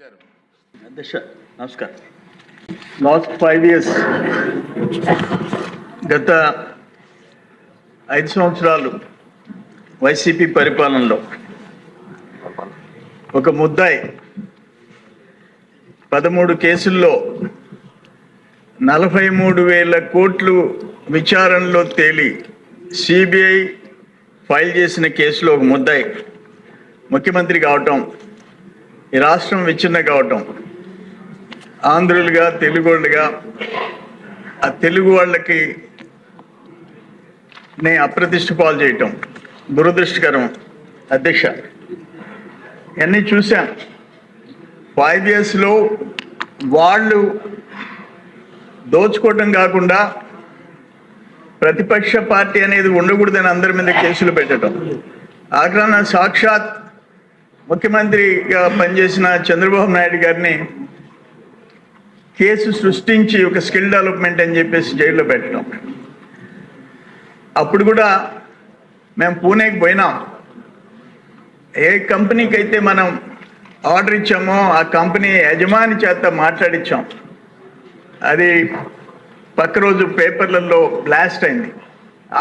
గారు. అధ్యక్ష నమస్కారం. లాస్ట్ ఫైవ్ ఇయర్స్ గత ఐదు సంవత్సరాలు వైసీపీ పరిపాలనలో ఒక ముద్దాయి పదమూడు కేసుల్లో నలభై మూడు వేల కోట్లు విచారణలో తేలి సిబిఐ ఫైల్ చేసిన కేసులో ఒక ముద్దాయి ముఖ్యమంత్రి కావటం ఈ రాష్ట్రం విచ్ఛిన్న కావటం. ఆంధ్రులుగా తెలుగోళ్ళుగా ఆ తెలుగు వాళ్ళకి నే అప్రతిష్ట పాలు చేయటం దురదృష్టకరం. అధ్యక్ష ఇవన్నీ చూశాం. ఫైవ్ ఇయర్స్లో వాళ్ళు దోచుకోవటం కాకుండా ప్రతిపక్ష పార్టీ అనేది ఉండకూడదని అందరి మీద కేసులు పెట్టడం ఆగ్రహణ సాక్షాత్ ముఖ్యమంత్రిగా పనిచేసిన చంద్రబాబు నాయుడు గారిని కేసు సృష్టించి ఒక స్కిల్ డెవలప్మెంట్ అని చెప్పేసి జైల్లో పెట్టడం. అప్పుడు కూడా మేము పూణేకి పోయినాం. ఏ కంపెనీకి అయితే మనం ఆర్డర్ ఇచ్చామో ఆ కంపెనీ యజమాని చేత మాట్లాడించాం అది పక్క రోజు పేపర్లలో బ్లాస్ట్ అయింది.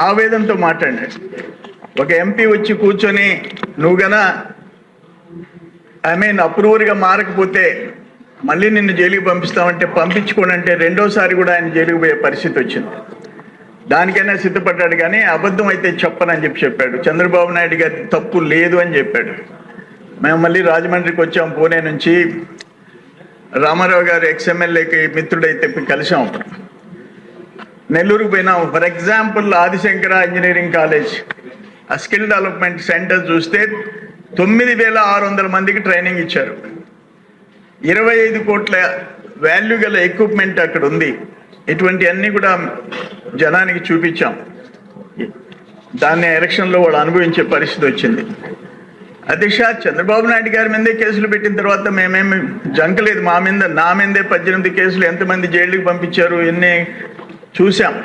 ఆవేదంతో మాట్లాడాడు ఒక ఎంపీ వచ్చి కూర్చొని నువ్వు గన ఐ మీన్ అప్రూవర్గా మారకపోతే మళ్ళీ నిన్ను జైలుకి పంపిస్తామంటే పంపించుకోనంటే రెండోసారి కూడా ఆయన జైలుకి పోయే పరిస్థితి వచ్చింది. దానికైనా సిద్ధపడ్డాడు కానీ అబద్ధం అయితే చెప్పనని చెప్పి చెప్పాడు. చంద్రబాబు నాయుడు గారి తప్పు లేదు అని చెప్పాడు. మేము మళ్ళీ రాజమండ్రికి వచ్చాం పూణే నుంచి. రామారావు గారు ఎక్స్ఎమ్మెల్యేకి మిత్రుడైతే కలిసాం అప్పుడు. నెల్లూరుకు పోయినాం. For example Adishankara engineering college ఆ స్కిల్ డెవలప్మెంట్ సెంటర్ చూస్తే తొమ్మిది వేల ఆరు వందల మందికి ట్రైనింగ్ ఇచ్చారు. ఇరవై ఐదు కోట్ల వాల్యూ గల ఎక్విప్మెంట్ అక్కడ ఉంది. ఇటువంటి అన్ని కూడా జనానికి చూపించాం. దాన్ని ఎలక్షన్లో వాళ్ళు అనుభవించే పరిస్థితి వచ్చింది. అధ్యక్ష చంద్రబాబు నాయుడు గారి మీదే కేసులు పెట్టిన తర్వాత మేమేమి జంకలేదు. మా మీద నా మీదే పద్దెనిమిది కేసులు ఎంతమంది జైలుకి పంపించారు ఇన్ని చూసాం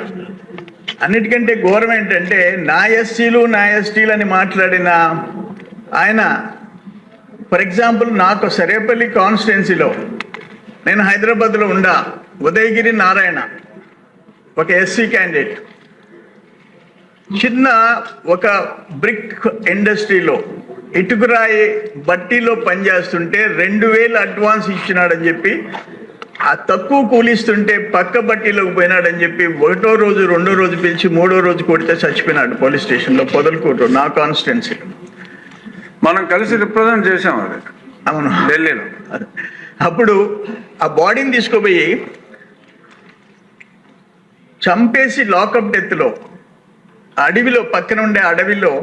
అన్నిటికంటే ఘోరం ఏంటంటే నా ఎస్సీలు నా ఎస్టీలు అని మాట్లాడిన ఆయన ఫర్ ఎగ్జాంపుల్ నాకు సరేపల్లి కాన్స్టిట్యున్సీలో నేను హైదరాబాద్లో ఉండా ఉదయగిరి నారాయణ ఒక ఎస్సీ క్యాండిడేట్ చిన్న ఒక బ్రిక్ ఇండస్ట్రీలో ఇటుకురాయి బట్టీలో పనిచేస్తుంటే రెండు వేలు అడ్వాన్స్ ఇచ్చినాడని చెప్పి ఆ తక్కువ కూలిస్తుంటే పక్క బట్టీలోకి పోయినాడని చెప్పి ఒకటో రోజు రెండో రోజు పిలిచి మూడో రోజు కొడితే చచ్చిపోయినాడు పోలీస్ స్టేషన్లో పొదలకూరు నా కాన్స్టిట్యున్సీలో మనం కలిసి రిప్రజెంట్ చేసాం అది. అవును. ఢిల్లీలో. అప్పుడు ఆ బాడీని తీసుకుపోయి చంపేసి లాకప్ డెత్లో అడవిలో పక్కన ఉండే అడవిలో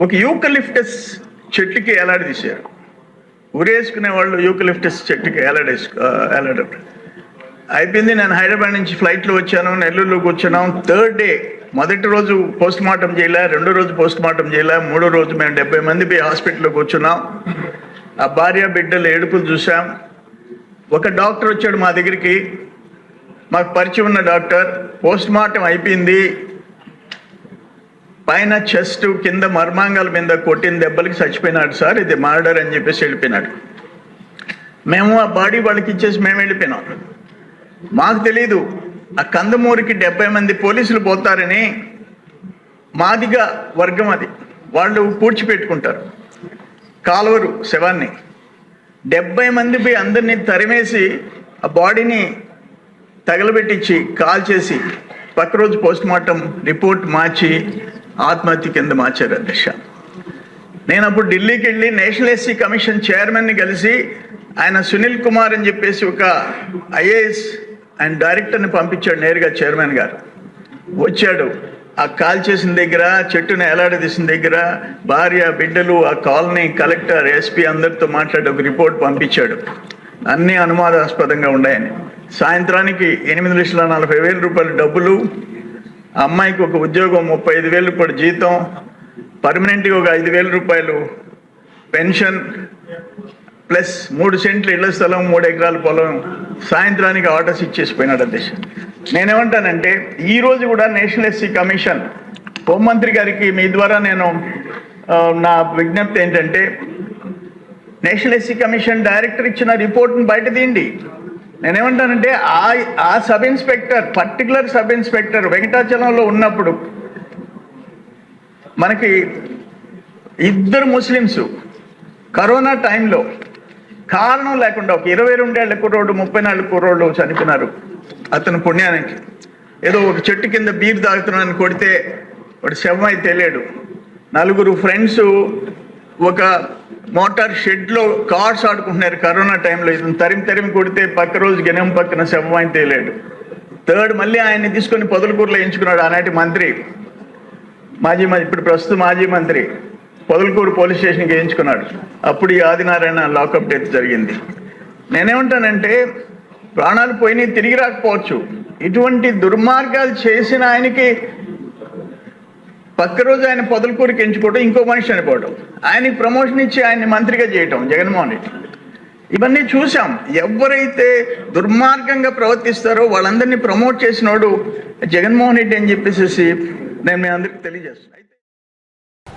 ఒక యూకలిఫ్టస్ చెట్టుకి ఎలాడదీశారు ఉరేసుకునే వాళ్ళు యూకలిఫ్టస్ చెట్టుకి ఎలాడేసు ఎలాడ అయిపోయింది. నేను హైదరాబాద్ నుంచి ఫ్లైట్లో వచ్చాను నెల్లూరులో కూర్చున్నాం థర్డ్ డే మొదటి రోజు పోస్ట్ మార్టం చేయలే రెండో రోజు పోస్ట్ మార్టం చేయలే మూడో రోజు మేము డెబ్బై మంది పోయి హాస్పిటల్లో కూర్చున్నాం. ఆ భార్య బిడ్డలు ఏడుపులు చూసాం ఒక డాక్టర్ వచ్చాడు మా దగ్గరికి. మాకు పరిచయం ఉన్న డాక్టర్. పోస్ట్ మార్టం అయిపోయింది. పైన చెస్ట్ కింద మర్మాంగాల మీద కొట్టిన దెబ్బలకి చచ్చిపోయినాడు సార్. ఇది మర్డర్ అని చెప్పేసి వెళ్ళిపోయినాడు. మేము ఆ బాడీ వాళ్ళకి ఇచ్చేసి మేము వెళ్ళిపోయినాం. మాకు తెలీదు. ఆ కందమూరికి డెబ్బై మంది పోలీసులు పోతారని మాదిగ వర్గం అది. వాళ్ళు పూడ్చిపెట్టుకుంటారు. కాలువరు శవాన్ని. డెబ్బై మంది పోయి అందరినీ తరిమేసి ఆ బాడీని తగలబెట్టించి కాల్ చేసి పక్క రోజు పోస్ట్ మార్టం రిపోర్ట్ మార్చి ఆత్మహత్య కింద మార్చారు అధ్యక్ష నేను అప్పుడు ఢిల్లీకి వెళ్ళి నేషనల్ ఎస్సీ కమిషన్ చైర్మన్ని కలిసి ఆయన సునీల్ కుమార్ అని చెప్పేసి ఒక ఐఏఎస్ ఆయన డైరెక్టర్ని పంపించాడు నేరుగా చైర్మన్ గారు. వచ్చాడు. ఆ కాల్ చేసిన దగ్గర చెట్టుని ఎలాడదీసిన దగ్గర భార్య బిడ్డలు ఆ కాలనీ కలెక్టర్ ఎస్పీ అందరితో మాట్లాడి ఒక రిపోర్ట్ పంపించాడు. అన్నీ అనుమానాస్పదంగా ఉన్నాయని. సాయంత్రానికి ఎనిమిది లక్షల నలభై వేల రూపాయల డబ్బులు ఆ అమ్మాయికి ఒక ఉద్యోగం ముప్పై ఐదు వేల రూపాయల జీతం పర్మనెంట్గా ఒక ఐదు వేల రూపాయలు పెన్షన్ ప్లస్ మూడు సెంట్లు ఇళ్ళ స్థలం మూడు ఎకరాల పొలం సాయంత్రానికి ఆర్డర్స్ ఇచ్చేసిపోయినాడు అధ్యక్ష నేనేమంటానంటే ఈరోజు కూడా నేషనల్ ఎస్సీ కమిషన్ హోంమంత్రి గారికి మీ ద్వారా నేను నా విజ్ఞప్తి ఏంటంటే నేషనల్ ఎస్సీ కమిషన్ డైరెక్టర్ ఇచ్చిన రిపోర్ట్ని బయట తీయండి. నేనేమంటానంటే ఆ ఆ sub inspector particular sub inspector వెంకటాచలంలో ఉన్నప్పుడు మనకి ఇద్దరు ముస్లిమ్స్ కరోనా టైంలో కారణం లేకుండా ఒక ఇరవై రెండేళ్ళ కుర్రోడు ముప్పై నాలుగు కుర్రోళ్ళు చనిపోయినారు అతను పుణ్యానికి. ఏదో ఒక చెట్టు కింద బీర్ తాగుతున్నాను కొడితే వాడు శవమై తెలియడు నలుగురు ఫ్రెండ్స్ ఒక మోటార్ షెడ్లో కార్స్ ఆడుకుంటున్నారు కరోనా టైంలో. ఇతను తరిమి తరిమి కొడితే పక్క రోజు గెనం పక్కన శవమై తేలేడు. థర్డ్ మళ్ళీ ఆయన్ని తీసుకొని పొదలకూరులో ఎంచుకున్నాడు ఆనాటి మంత్రి. మాజీ మంత్రి ఇప్పుడు ప్రస్తుత మాజీ మంత్రి. పొదలకూరు పోలీస్ స్టేషన్కి వేయించుకున్నాడు. అప్పుడు ఈ ఆదినారాయణ లాకప్ డెత్ జరిగింది. నేనేమంటానంటే ప్రాణాలు పోయినాయి తిరిగి రాకపోవచ్చు. ఇటువంటి దుర్మార్గాలు చేసిన ఆయనకి పక్క రోజు ఆయన పొదలకూరికి ఎంచుకోవడం ఇంకో మనిషి చనిపోవడం ఆయనకి ప్రమోషన్ ఇచ్చి ఆయన్ని మంత్రిగా చేయటం జగన్మోహన్ రెడ్డి. ఇవన్నీ చూసాం ఎవరైతే దుర్మార్గంగా ప్రవర్తిస్తారో వాళ్ళందరినీ ప్రమోట్ చేసినోడు జగన్మోహన్ రెడ్డి అని చెప్పేసి నేను మీ అందరికి తెలియజేస్తున్నాను.